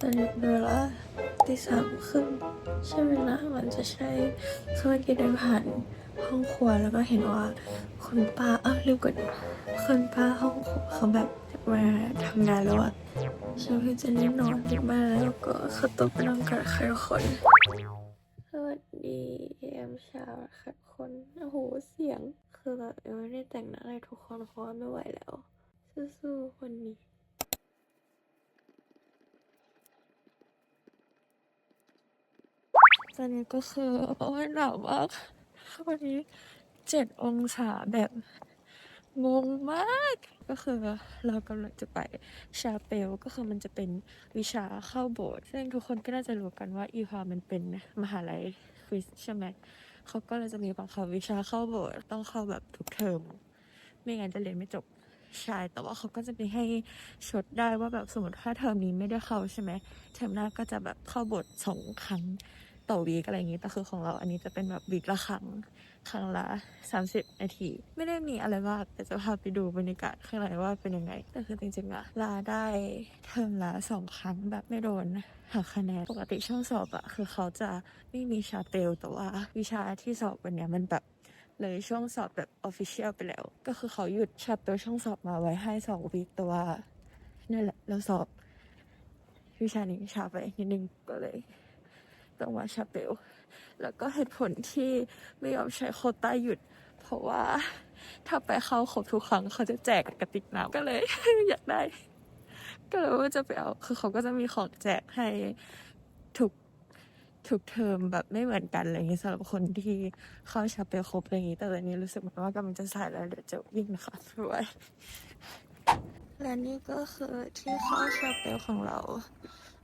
ตอนนี้เป็นเวลาตีสามครึ่งใช่ไหมนะมันจะใช่คือเมื่อกี้เดินผ่านห้องครัวแล้วก็เห็นว่าคุณป้าเอ้าลืมกดคุณป้าห้องครัวเขาแบบมาทำงานแล้วอะฉันเพิ่งจะได้นอนที่บ้าแล้วก็เข้าตัวไปนอนกับใครคนสวัสดีแอมเช้าค่ะคนโอ้โหเสียง คือแบบยังไม่ได้แต่งหน้าอะไรทุกคนเพราะไม่ไหวแล้วสู้ๆคนนี้ ตอนนี้ก็คือโอ้ยหนาวมากวันนี้เจ็ดองศาแบบงงมาก ก็คือเรากำลังจะไปชาเปลก็คือมันจะเป็นวิชาเข้าโบสถ์ซึ่งทุกคนก็น่าจะรู้กันว่าอีพามันเป็นมหาลัยคริสต์ใช่ไหมเขาก็เลยจะมีบังคับวิชาเข้าโบสถ์ต้องเข้าแบบทุกเทอมไม่งั้นจะเรียนไม่จบใช่แต่ว่าเขาก็จะมีให้ชดได้ว่าแบบสมมติถ้าเทอมนี้ไม่ได้เข้าใช่ไหมเทอมหน้าก็จะแบบเข้าโบทสองครั้ง ต่อวีกอะไรอย่างงี้แต่คือของเราอันนี้จะเป็นแบบวีกละครั้งครั้งละสามสิบนาที ไม่ได้มีอะไรมากแต่จะพาไปดูบรรยากาศข้างในว่าเป็นยังไงแต่คือจริงๆอะลาได้เทอมละสองครั้งแบบไม่โดนหักคะแนนปกติช่วงสอบอะคือเขาจะไม่มีชาเตลแต่ว่าวิชาที่สอบวันเนี้ยมันแบบเลยช่วงสอบแบบออฟฟิเชียลไปแล้ว ก็คือเขาหยุดชับตัวช่วงสอบมาไว้ให้สองวีคแต่ว่านั่นแหละเราสอบวิชานี้ช้าไปนิดนึงก็เลย ต้องมาชาเปลแล้วก็เหตุผลที่ไม่ยอมใช้โคต้าหยุด เพราะว่าถ้าไปเข้าครบทุกครั้งเขาจะแจกกระติกน้ำก็เลย อยากได้ ก็เลยว่าจะไปเอาคือเขาก็จะมีของแจกให้ทุกทุกเทอมแบบไม่เหมือนกันอะไรอย่างเงี้ยสำหรับคนที่เข้าชาเปลครบอะไรอย่างงี้ แต่ตอนนี้รู้สึกเหมือนว่ากำลังจะสายแล้วเดี๋ยวจะวิ่งนะคะด้วยและนี่ก็คือที่เข้าชาเปลของเรา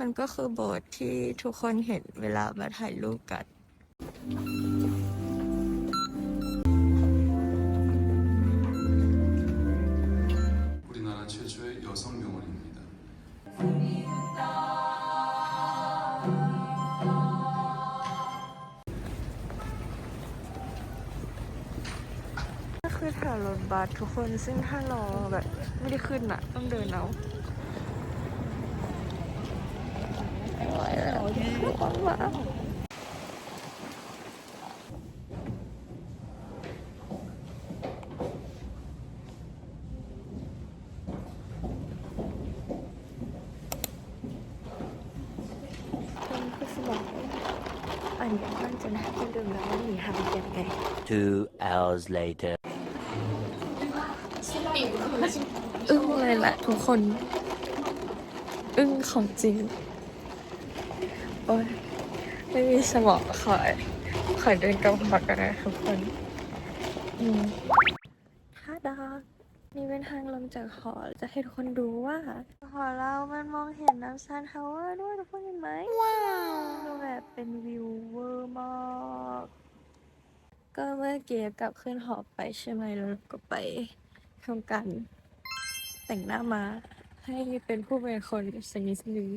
มันก็คือโบสถ์ที่ทุกคนเห็นเวลามาถ่ายรูปกันคือแาวรถบัสทุกคนซึ่งถ้ารอแบบไม่ได้ขึ้นอะต้องเดินเอา ไหวแล้วร้อนมากเป็นคือสมองอันนี้มันจะน่าจะดื่มแล้วว่าหนีหางยังไง Two hours later. อึ้งเลยแหละทุกคน อึ้งของจริง โอ้ยไม่มีสมองขอยขอยเดินกำบักกันนะทุกคนอืมท่าดานี่เป็นทางลงจากหอจะให้ทุกคนดูว่า หอเรามันมองเห็นน้ำซานทาวเวอร์ด้วยทุกคนเห็นไหมว้าวแบบเป็นวิวเวอร์มากก็เมื่อกี้กลับขึ้นหอไปใช่ไหมแล้วก็ไปทำการแต่งหน้ามาให้เป็นผู้เป็นคนสนิทสนิท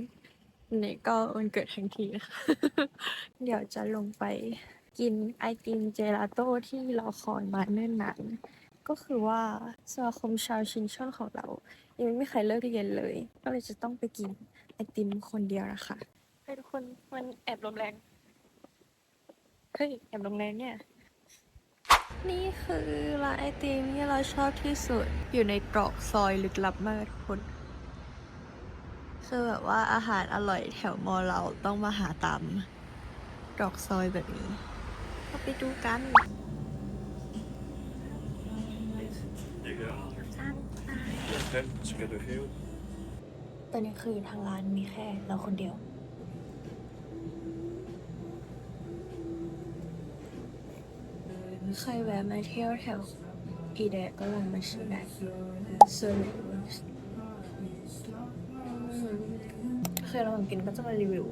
นี่ก็วันเกิดทั้งทีนะคะเดี๋ยวจะลงไปกินไอติมเจลาโต้ที่เราคอยมาเนิ่นนานก็คือว่าสมาคมชาวชินช่อนของเรา ยังไม่มีใครเลิกเรียนเลย ก็เลยจะต้องไปกินไอติมคนเดียวนะคะให้ทุกคนมันแอบลมแรงเฮ้ยแอบลมแรงเนี่ย นี่คือร้านไอติมที่เราชอบที่สุดอยู่ในตรอกซอยลึกลับมากทุกคน คือแบบว่าอาหารอร่อยแถวมอเราต้องมาหาตามตรอกซอยแบบนี้เราไปดูกันตอนนี้คือทางร้านมีแค่เราคนเดียวใครแวะมาเที่ยวแถวอีแดดก็ลองมาชิมได้ส่วน เคยลองกินก็จะมารีวิว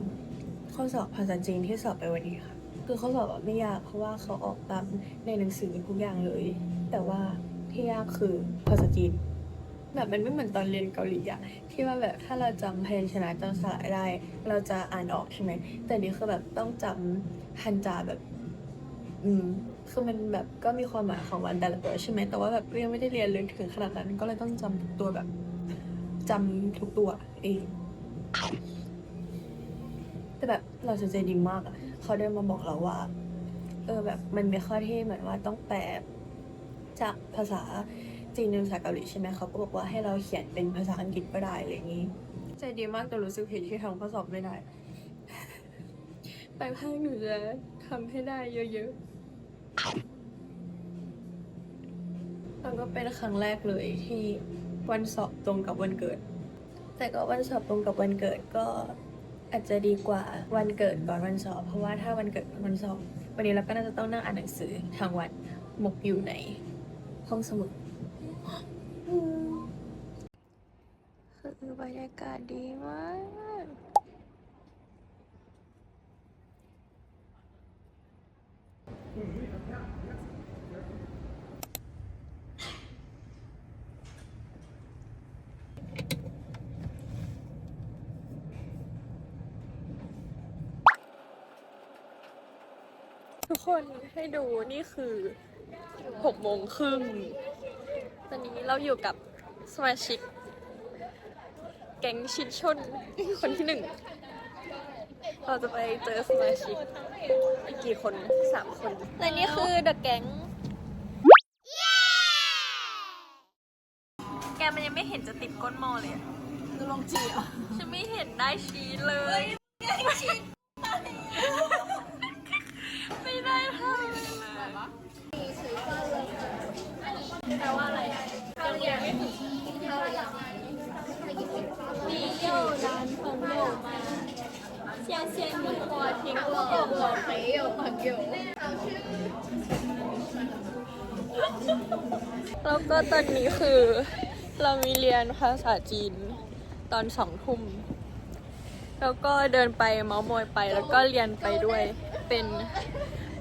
ข้อสอบภาษาจีนที่สอบไปวันนี้ค่ะ คือข้อสอบไม่ยากเพราะว่าเขาออกตามในหนังสือทุกอย่างเลย แต่ว่าที่ยากคือภาษาจีน แบบมันไม่เหมือนตอนเรียนเกาหลีอะที่ว่าแบบถ้าเราจำพยัญชนะจำสระได้ เราจะอ่านออกใช่ไหมแต่นี่คือแบบต้องจำฮันจาแบบ อืมคือมันแบบก็มีความหมายของวันแต่ละตัวใช่ไหมแต่ว่าแบบก็ยังไม่ได้เรียนลึกถึงขนาดนั้นก็เลยต้องจำทุกตัวแบบจำทุกตัวเอง คือแบบเราจะใจดีมากเขาเดินมาบอกเราว่า เออแบบมันมีข้อที่เหมือนว่าต้องแปลจากภาษาจีนเป็นภาษาเกาหลีใช่ไหมเขาก็บอกว่าให้เราเขียนเป็นภาษาอังกฤษก็ได้อะไรอย่างนี้ ใจดีมากแต่รู้สึกผิดที่ทำข้อสอบไม่ได้ ไปภาคหนูจะทำให้ได้เยอะๆแล้วก็เป็นครั้งแรกเลยที่วันสอบตรงกับวันเกิด แต่ก็วันสอบตรงกับวันเกิดก็ อาจจะดีกว่าวันเกิดก่อนวันสอบ เพราะว่าถ้าวันเกิดก่อนวันสอบ วันนี้เราก็น่าจะต้องนั่งอ่านหนังสือทางวันหมกอยู่ในห้องสมุดคือบรรยากาศดีมาก คนให้ดูนี่คือหกโมงครึ่งตอนนี้เราอยู่กับสมาชิก แก๊งชิดชนคนที่หนึ่ง เราจะไปเจอสมาชิกอีกกี่คนสามคน และนี่คือเดอะแก๊งแกมันยังไม่เห็นจะติดก้นหม้อเลยลองจีอะฉันไม่เห็นได้ชี้เลย เลยแล้วก็ตอนนี้คือ เรามีเรียนภาษาจีนตอนสองทุ่มแล้วก็เดินไปเมาส์มอยไปแล้วก็เรียนไปด้วยเป็น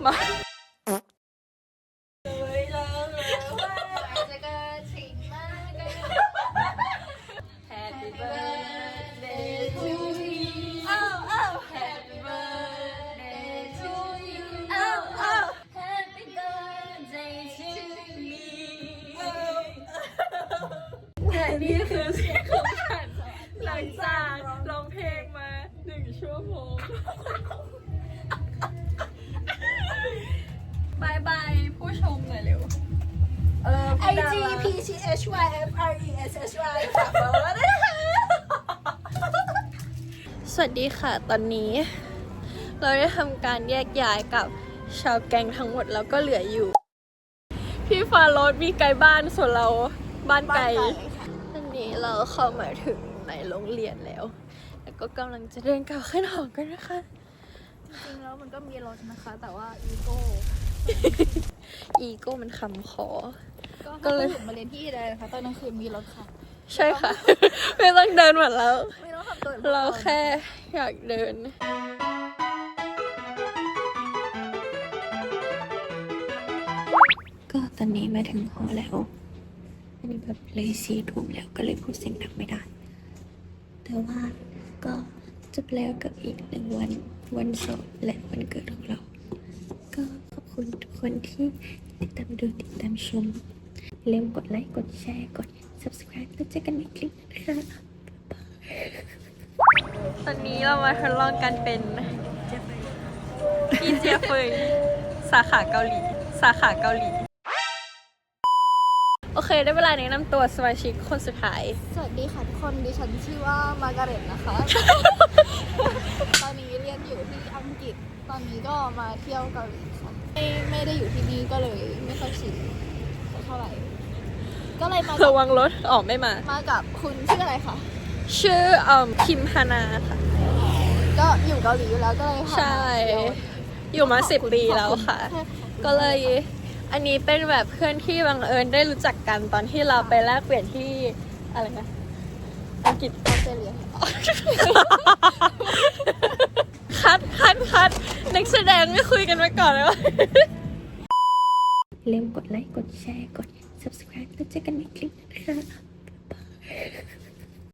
มา ชั่วโมงบายบายผู้ชมหน่อยเร็ว เออ I G P T H Y F R E S H Y ฝากบอกว่าด้วยนะคะสวัสดีค่ะ ตอนนี้ เราได้ทำการแยกย้ายกับชาวแก๊งทั้งหมดแล้วก็เหลืออยู่ พี่ฟาโรสมีไกลบ้านส่วนเราบ้านไกล ตอนนี้เราเข้ามาถึงในโรงเรียนแล้ว แล้วก็กำลังจะเดินกลับขึ้นหอกันนะคะ จริงๆแล้วมันก็มีรถนะคะ แต่ว่าอีโก้อีโก้มันคำขอ ก็ก็ถ้าเลยตื่นมาเรียนที่ใดนะคะตอนกลางคืนมีรถค่ะ ใช่ค่ะ ไม่ต้องเดินหมดแล้ว ไม่ต้องทำตัวเราแค่อยากเดิน ก็ตอนนี้มาถึงหอแล้ว อันนี้แบบเลยสี่ทุ่มแล้วก็เลยพูดเสียงดังไม่ได้ แต่ว่า ก็จะแล้วกับอีกหนึ่งวันวันสอบและวันเกิดของเรา ก็ขอบคุณทุกคนที่ติดตามดูติดตามชมอย่าลืมกดไลค์กดแชร์กด subscribe แล้วเจอกันในคลิปนะคะตอนนี้เรามาทดลองกันเป็นพี่เจียเฟยสาขาเกาหลี สาขาเกาหลี โอเค ได้เวลาแนะนำตัวสมาชิกคนสุดท้าย สวัสดีค่ะทุกคน ดิฉันชื่อว่ามาร์การ์เร็ตนะคะ ตอนนี้เรียนอยู่ที่อังกฤษ ตอนนี้ก็มาเที่ยวเกาหลีค่ะไม่ไม่ได้อยู่ที่นี่ก็เลยไม่ค่อยชินเท่าไหร่ ก็เลยมากับระวังรถออกไม่มา มากับคุณชื่ออะไรคะ ชื่อเอ่อคิมฮานาค่ะ ก็อยู่เกาหลีอยู่แล้วก็เลยพาใช่มาเที่ยว อยู่มาขอบสิบคุณปีขอบแล้วคุณค่ะใช่ก็เลย อันนี้เป็นแบบเพื่อนที่บังเอิญได้รู้จักกันตอนที่เราไปแลกเปลี่ยนที่อะไรนะอังกฤษออสเตรเลียคัดคัดคัดนักแสดงไม่คุยกันมาก่อนเลยวะเริ่มกดไลค์ กดแชร์ กด subscribe แล้วเจอกันในคลิปนะคะ